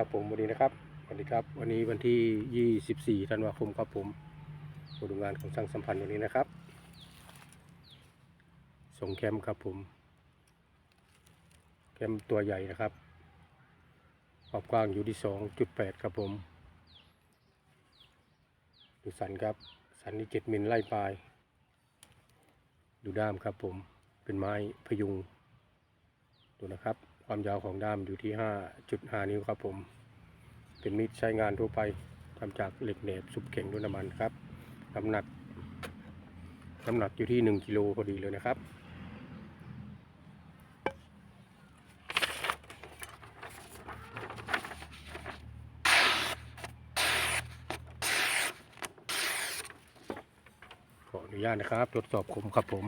ครับผมวันนี้นะครับสวัสดีครับ วันนี้วันที่ 24ธันวาคมครับผมผลงานของช่างสัมพันธ์วันนี้นะครับส่งแคมป์ครับผม แคมป์ตัวใหญ่นะครับความกว้างอยู่ที่ 2.8 ครับผมดูสันครับ สันนี่7มิลไล่ปลาย ดูด้ามครับผมเป็นไม้พยุงดูนะครับ ความยาวของด้ามอยู่ที่ 5.5 นิ้วครับผม เป็นมีดใช้งานทั่วไปทำจากเหล็กแหนบสุบเข่งด้วยน้ำมันครับ น้ำหนัก น้ำหนักอยู่ที่ 1กิโลพอดีเลยนะครับขออนุญาตนะครับ ตรวจสอบคมครับผม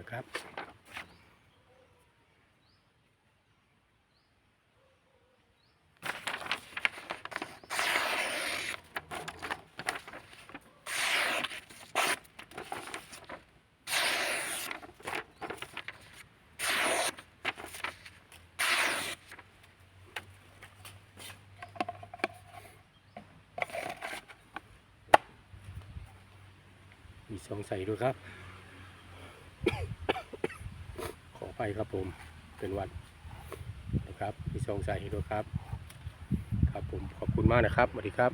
นะครับ มีซองใส่ด้วยครับ ขอไปครับผมเป็นวันนะครับมีซองใส่ด้วยครับ ครับผมขอบคุณมากนะครับสวัสดีครับ